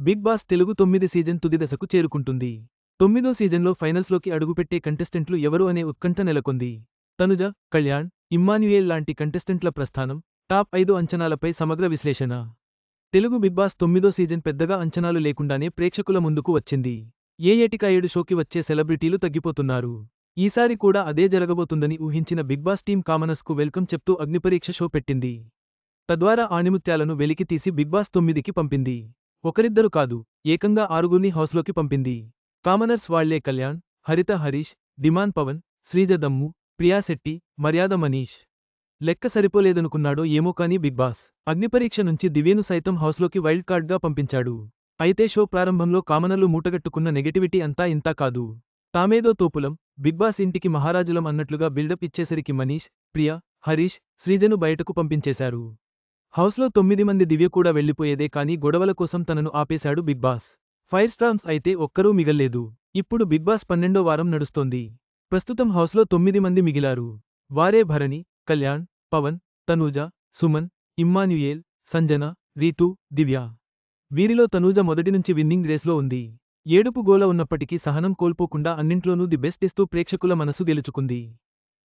Big boss Telugu తొమ్మిది season తుది దశకు చేరుకుంటుంది. తొమ్మిదో సీజన్లో ఫైనల్స్లోకి అడుగుపెట్టే కంటెస్టెంట్లు ఎవరు అనే ఉత్కంఠ నెలకొంది. తనుజ కళ్యాణ్ ఇమ్మాన్యుయేల్ లాంటి కంటెస్టెంట్ల ప్రస్థానం టాప్ ఐదు అంచనాలపై సమగ్ర విశ్లేషణ. తెలుగు బిగ్ బాస్ తొమ్మిదో సీజన్ పెద్దగా అంచనాలు లేకుండానే ప్రేక్షకుల ముందుకు వచ్చింది. ఏ ఏటికా ఏడు షోకి వచ్చే సెలబ్రిటీలు తగ్గిపోతున్నారు. ఈసారి కూడా అదే జరగబోతుందని ఊహించిన బిగ్ బాస్ టీం కామనస్కు వెల్కమ్ చెప్తూ అగ్నిపరీక్ష షో పెట్టింది. తద్వారా ఆణిముత్యాలను వెలికితీసి బిగ్ బాస్ తొమ్మిదికి పంపింది. ఒకరిద్దరు కాదు ఏకంగా ఆరుగురిని హౌస్లోకి పంపింది. కామనర్స్ వాళ్ళే కళ్యాణ్ హరిత హరీష్ డిమాన్ పవన్ శ్రీజ దమ్ము ప్రియాశెట్టి మర్యాద మనీష్. లెక్క సరిపోలేదనుకున్నాడో ఏమో కానీ బిగ్ బాస్. అగ్నిపరీక్ష నుంచి దివ్యను సైతం హౌస్లోకి వైల్డ్ కార్డ్గా పంపించాడు. అయితే షో ప్రారంభంలో కామనర్లు మూటగట్టుకున్న నెగటివిటీ అంతా ఇంతా కాదు. తామేదో తోపులం బిగ్ బాస్ ఇంటికి మహారాజులం అన్నట్లుగా బిల్డప్ ఇచ్చేసరికి మనీష్ ప్రియా హరీష్ శ్రీజను బయటకు పంపించేశారు. హౌస్లో తొమ్మిది మంది దివ్య కూడా వెళ్ళిపోయేదే కానీ గొడవల కోసం తనను ఆపేశాడు బిగ్ బాస్. ఫైర్ స్టార్మ్స్ అయితే ఒక్కరూ మిగల్లేదు. ఇప్పుడు బిగ్ బాస్ పన్నెండో వారం నడుస్తోంది. ప్రస్తుతం హౌస్లో తొమ్మిది మంది మిగిలారు. వారే భరణి కళ్యాణ్ పవన్ తనూజ సుమన్ ఇమ్మాన్యుయేల్ సంజన రీతు దివ్య. వీరిలో తనూజ మొదటి నుంచి విన్నింగ్ రేస్లో ఉంది. ఏడుపు గోల ఉన్నప్పటికీ సహనం కోల్పోకుండా అన్నింట్లోనూ ది బెస్ట్ ఇస్తూ ప్రేక్షకుల మనసు గెలుచుకుంది.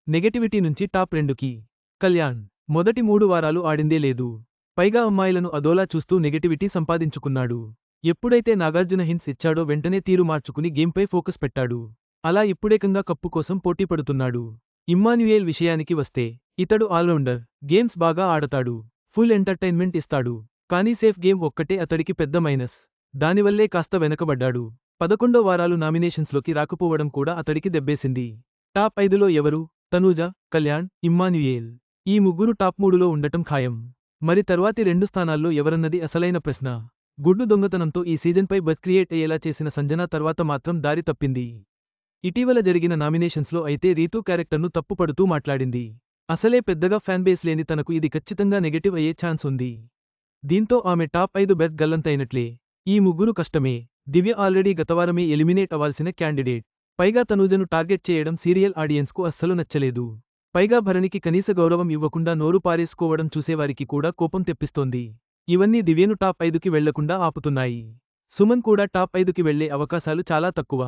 నెగటివిటీ నుంచి టాప్ రెండుకి. కళ్యాణ్ మొదటి మూడు వారాలు ఆడిందే లేదు. పైగా అమ్మాయిలను అదోలా చూస్తూ నెగటివిటీ సంపాదించుకున్నాడు. ఎప్పుడైతే నాగార్జున హిన్స్ ఇచ్చాడో వెంటనే తీరు మార్చుకుని గేమ్పై ఫోకస్ పెట్టాడు. అలా ఇప్పుడేకంగా కప్పు కోసం పోటీ పడుతున్నాడు. ఇమ్మాన్యుయేల్ విషయానికి వస్తే ఇతడు ఆల్రౌండర్ గేమ్స్ బాగా ఆడతాడు ఫుల్ ఎంటర్టైన్మెంట్ ఇస్తాడు కానీ సేఫ్ గేమ్ ఒక్కటే అతడికి పెద్ద మైనస్. దానివల్లే కాస్త వెనకబడ్డాడు. పదకొండో వారాలు నామినేషన్స్లోకి రాకపోవడం కూడా అతడికి దెబ్బేసింది. టాప్ ఐదులో ఎవరు? తనూజ కళ్యాణ్ ఇమ్మాన్యుయేల్. ఈ ముగ్గురు టాప్ మూడులో ఉండటం ఖాయం. మరి తర్వాతి రెండు స్థానాల్లో ఎవరన్నది అసలైన ప్రశ్న. గుడ్డు దొంగతనంతో ఈ సీజన్పై బత్ క్రియేట్ అయ్యేలా చేసిన సంజన తర్వాత మాత్రం దారి తప్పింది. ఇటీవల జరిగిన నామినేషన్స్లో అయితే రీతూ క్యారెక్టర్ను తప్పుపడుతూ మాట్లాడింది. అసలే పెద్దగా ఫ్యాన్బేస్ లేని తనకు ఇది ఖచ్చితంగా నెగటివ్ అయ్యే ఛాన్స్ ఉంది. దీంతో ఆమె టాప్ ఐదు బెర్త్ గల్లంతైనట్లే ఈ ముగ్గురు కష్టమే. దివ్య ఆల్రెడీ గతవారమే ఎలిమినేట్ అవ్వాల్సిన క్యాండిడేట్. పైగా తనూజను టార్గెట్ చేయడం సీరియల్ ఆడియన్స్కు అస్సలు నచ్చలేదు. పైగా భరణికి కనీస గౌరవం ఇవ్వకుండా నోరు పారేసుకోవడం చూసేవారికి కూడా కోపం తెప్పిస్తోంది. ఇవన్నీ దివ్యను టాప్ ఐదుకి వెళ్ళకుండా ఆపుతున్నాయి. సుమన్ కూడా టాప్ ఐదుకి వెళ్ళే అవకాశాలు చాలా తక్కువ.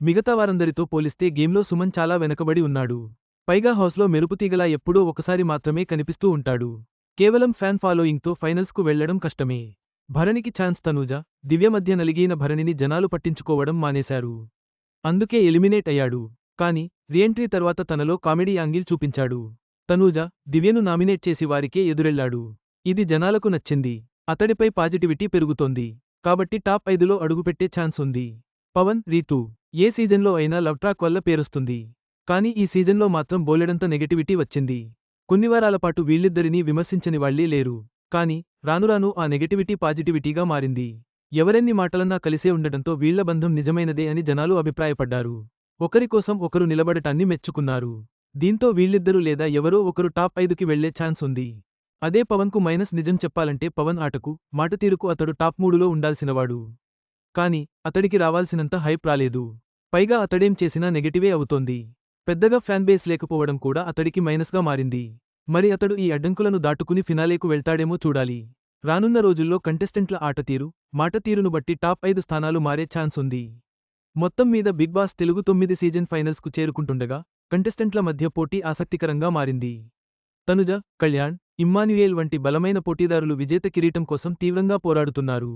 మిగతా వారందరితో పోలిస్తే గేమ్లో సుమన్ చాలా వెనకబడి ఉన్నాడు. పైగా హౌస్లో మెరుపుతీగలా ఎప్పుడూ ఒకసారి మాత్రమే కనిపిస్తూ ఉంటాడు. కేవలం ఫ్యాన్ ఫాలోయింగ్తో ఫైనల్స్కు వెళ్ళడం కష్టమే. భరణికి ఛాన్స్ తనూజ దివ్య మధ్య నలిగిన భరణిని జనాలు పట్టించుకోవడం మానేశారు. అందుకే ఎలిమినేట్ అయ్యాడు. కాని రీఎంట్రీ తర్వాత తనలో కామెడీ యాంగిల్ చూపించాడు. తనూజ దివ్యను నామినేట్ చేసి వారికే ఎదురెళ్ళాడు ఇది జనాలకు నచ్చింది. అతడిపై పాజిటివిటీ పెరుగుతోంది. కాబట్టి టాప్ ఐదులో అడుగుపెట్టే ఛాన్స్ ఉంది. పవన్ రీతు ఏ సీజన్లో అయినా లవ్ ట్రాక్ వల్ల పేరుస్తుంది. కానీ ఈ సీజన్లో మాత్రం బోలెడంత నెగటివిటీ వచ్చింది. కొన్ని వారాలపాటు వీళ్ళిద్దరినీ విమర్శించని వాళ్ళే లేరు. కాని రానురాను ఆ నెగటివిటీ పాజిటివిటీగా మారింది. ఎవరెన్ని మాటలన్నా కలిసే ఉండటంతో వీళ్ళ బంధం నిజమైనదే అని జనాలు అభిప్రాయపడ్డారు. ఒకరికోసం ఒకరు నిలబడటాన్ని మెచ్చుకున్నారు. దీంతో వీళ్ళిద్దరూ లేదా ఎవరో ఒకరు టాప్ ఐదుకి వెళ్ళే ఛాన్స్ ఉంది. అదే పవన్కు మైనస్ నిజం చెప్పాలంటే పవన్ ఆటకు మాటతీరుకు అతడు టాప్ మూడులో ఉండాల్సినవాడు. కాని అతడికి రావాల్సినంత హైప్ రాలేదు. పైగా అతడేం చేసినా నెగటివే అవుతోంది. పెద్దగా ఫ్యాన్ బేస్ లేకపోవడం కూడా అతడికి మైనస్గా మారింది. మరి అతడు ఈ అడ్డంకులను దాటుకుని ఫినాలేకు వెళ్తాడేమో చూడాలి. రానున్న రోజుల్లో కంటెస్టెంట్ల ఆటతీరు మాటతీరును బట్టి టాప్ ఐదు స్థానాలు మారే ఛాన్స్ ఉంది. మొత్తం మీద బిగ్ బాస్ తెలుగు తొమ్మిది సీజన్ ఫైనల్స్కు చేరుకుంటుండగా కంటెస్టెంట్ల మధ్య పోటీ ఆసక్తికరంగా మారింది. తనుజ కళ్యాణ్ ఇమ్మాన్యుయేల్ వంటి బలమైన పోటీదారులు విజేత కిరీటం కోసం తీవ్రంగా పోరాడుతున్నారు.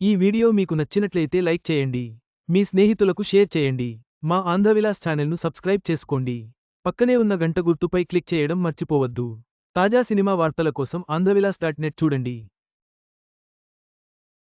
ఈ వీడియో మీకు నచ్చినట్లయితే లైక్ చేయండి. మీ స్నేహితులకు షేర్ చేయండి. మా ఆంధ్రవిలాస్ ఛానల్ను సబ్స్క్రైబ్ చేసుకోండి. పక్కనే ఉన్న గంట గుర్తుపై క్లిక్ చేయడం మర్చిపోవద్దు. తాజా సినిమా వార్తల కోసం ఆంధ్రవిలాస్ డాట్ నెట్ చూడండి.